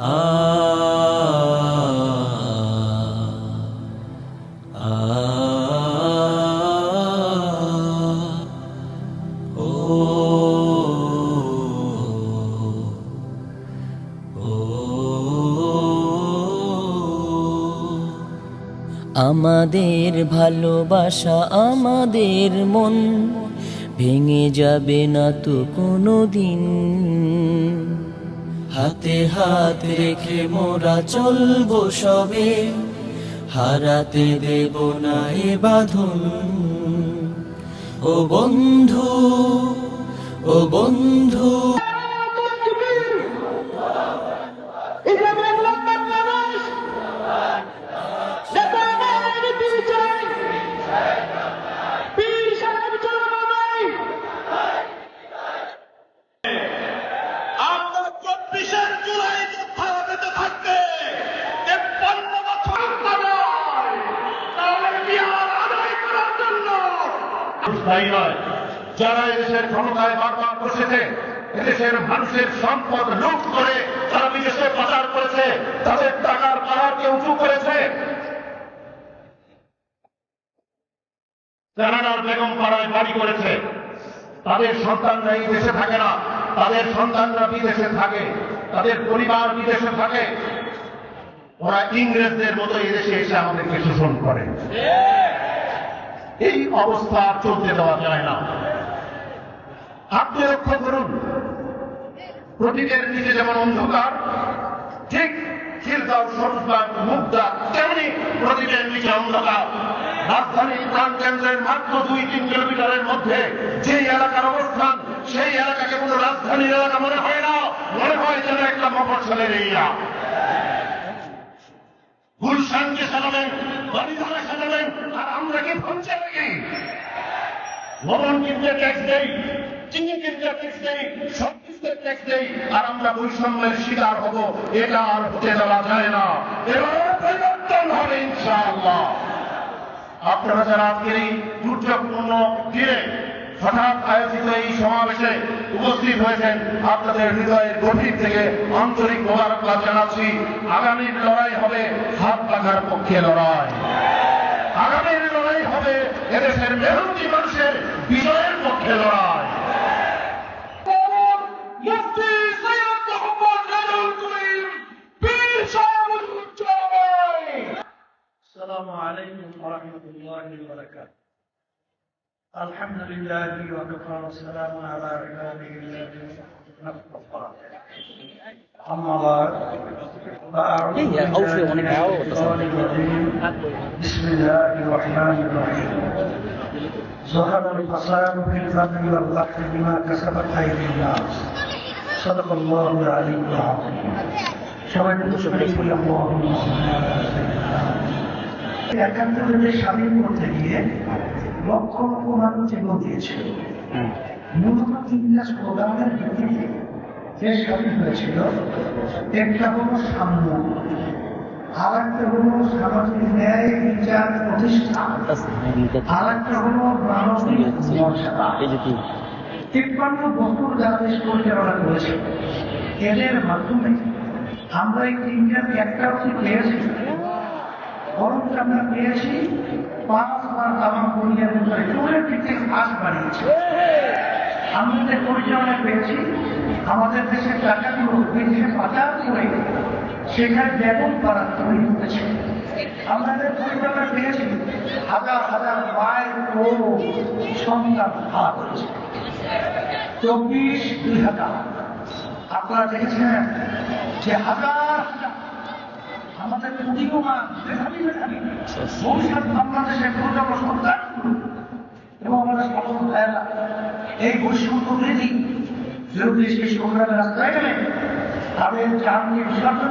আমাদের ভালোবাসা আমাদের মন ভেঙে যাবে না তো কোনো দিন হাতে হাত রেখে মোরা চলব সবে। হারাতে দেব না এ বাঁধন। ও বন্ধু ও বন্ধু দায়ী নয়। যারা এদেশের ক্ষমতায় বারবার বসেছে এদেশের মানুষের সম্পদ লুট করে তারা বিদেশে পাচার করেছে, তাদের টাকার পাহাড়কে উঁচু করেছে। কানাডার বেগম পাড়ায় বাড়ি করেছে। তাদের সন্তানরা এই দেশে থাকে না। তাদের সন্তানরা বিদেশে থাকে। তাদের পরিবার বিদেশে থাকে। ওরা ইংরেজদের মতো এদেশে এসে আমাদেরকে শোষণ করে। এই অবস্থা চলতে দেওয়া যায় না। আপনি লক্ষ্য করুন প্রতীকের নিচে যেমন অন্ধকার, ঠিক সরুজবাগ মুগদা তেমনি অন্ধকার। রাজধানীর প্রাণকেন্দ্রের মাত্র দুই তিন কিলোমিটারের মধ্যে যে এলাকার অবস্থান, সেই এলাকাকে কোনো রাজধানীর এলাকা মনে হয় না, মনে হয় যেন একটা মফসলের এরিয়া। গুলশানকে সাজাবেন বাড়িধারা সাজাবেন, আর আমরা কি ভাবছে নাকি লবণ কিনতে ট্যাক্স দেই, চিনি কিনতে ট্যাক্স দেই, সব কিছুতে ট্যাক্স দেই, আর আমরা বৈষম্যের শিকার হব, এটা আর হতে দেওয়া যায় না। এবার পরিবর্তন হবে ইনশাআল্লাহ। আপনারা যারা আজকের এই দুর্যোগপূর্ণ দিনে হঠাৎ আয়োজিত এই সমাবেশে উপস্থিত হয়েছেন আপনাদের হৃদয়ের গভীর থেকে আন্তরিক মোবারকবাদ জানাচ্ছি। আগামীর লড়াই হবে হাত পাখার পক্ষে লড়াই। আগামীর লড়াই হবে এদেশের মেহনতি মানুষের বিজয়ের পক্ষে লড়াই। الحمد لله وكفى وسلام على عباده الذين اصطفى أما بعد فأعوذ هي أوفي بالله من ونكعه الشيطان الرجيم بسم الله الرحمن الرحيم ظهر الفساد في البر والبحر بما كسبت أيدي الناس صدق الله العلي العظيم সবাই শুক্রিয়া করি اللهم صل على سيدنا একাত্তরের স্বাধীন করতে গিয়ে লক্ষ লক্ষ মানুষ জীবন দিয়েছিল মূলত তিনটা স্লোগানের ভিত্তিতে যে স্বাধীন হয়েছিল একটা হলো সাম্য আর একটা হলো সামাজিক ন্যায় বিচার প্রতিষ্ঠা আর একটা হলো মানবিক মর্যাদা। তিপ্পান্ন বছর যারা দেশ পরিচালনা করেছে এদের মাধ্যমে আমরা এই একটা পেয়েছি? বরং আমরা পেয়েছি পাঁচবার দামা করিয়ার ভিতরে চুলের দিকে আশ বাড়িয়েছে। আমরা যে পরিচালনা পেয়েছি, আমাদের দেশের টাকাগুলো বিদেশে পাচার করে সেখানে ব্যাপক করা তৈরি হয়েছে আমরা যে পরিচালনা পেয়েছি, হাজার হাজার মায়ের ও সন্তান করেছে। চব্বিশ দুই হাজার। আপনারা দেখেছেন যে হাজার হাজার আমাদের বাংলাদেশের প্রজন্ম সন্তান এবং আমাদের এই রাস্তায় গেলে, তাদের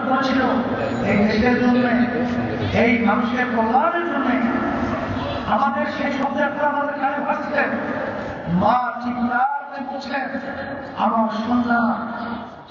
করেছিল এই দেশের জন্য, এই মানুষের কল্যাণের জন্য, আমাদের সেই আমাদের কানে ভাসছে। মা করে বলছেন আমার সন্তান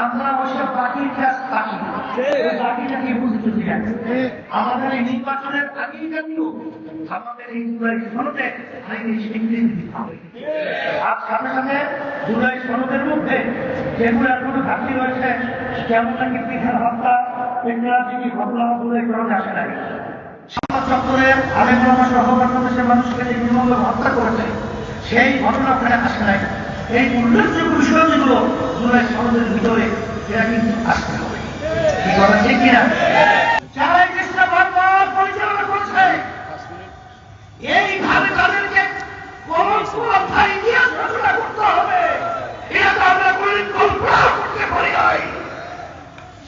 আমরা ওইসব পাখির কাজ পাখি। পাখিটাকে আমাদের এই নির্বাচনের আগেই জানিও আমাদের এই জুলাই সনদে আইনি স্বীকৃতি দিতে হবে। আর সাথে সাথে জুলাই সনদের মধ্যে যেগুলো এখনও ঘাটতি রয়েছে যেমন নাকি পিঠের হত্যা ইংরাজি ঘটনা জুলাই সনদে আসে নাই। সমাজ চত্বরের আলেমা সহ বাংলাদেশের মানুষকে যে নির্মূল হত্যা করেছে সেই ঘটনা ওখানে আসে নাই। এই উল্লেখযোগ্য বিষয় যেগুলো জুলাই এরা কিন্তু আসতে হবে কি কথা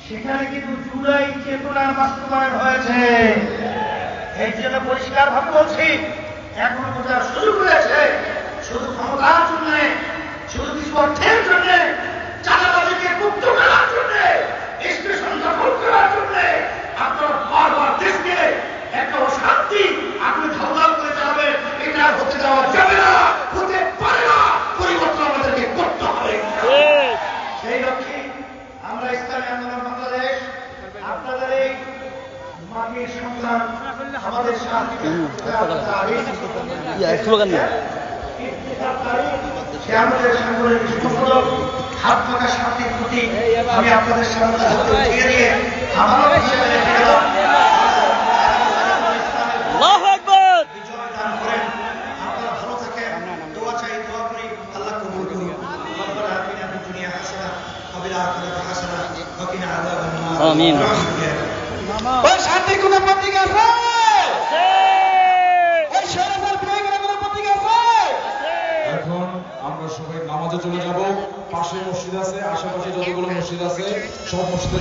সেখানে কিন্তু জুলাই চেতনার বাস্তবায়ন হয়েছে। এই জন্য পরিষ্কার ভাবে বলছি, এখনও বোঝার সুযোগ রয়েছে। শুধু ক্ষমতার জন্য, শুধু কিছু অর্থের জন্য চাঁদাবাজিকে মুক্ত করার জন্য স্টেশন দখল করার জন্য আপনার বারবার দেশকে একটা অশান্তি আপনি ধারণা করে যাবে এটা হতে দেওয়া যাবে না হতে পারে না পরিবর্তন আমাদেরকে করতে হবে। সেই লক্ষ্যে আমরা ইসলামী আন্দোলন বাংলাদেশ আপনাদের এই মাটির সন্তান আমাদের সাথে সে আমাদের সাংগঠনিক সম্পাদক হাত পাকা শান্তির প্রতি আমি আপনাদের সামনে হাত উঠিয়ে দিয়ে আমারও হিসেবে শান্তির কোনো পত্রিকা আছে? ওই শরীফের প্রয়োগের কোনো পত্রিকা আছে? এখন আমরা সবাই নামাজে চলে যাব। পাশে মসজিদ আছে আশেপাশে যতগুলো মসজিদ আছে সব মসজিদে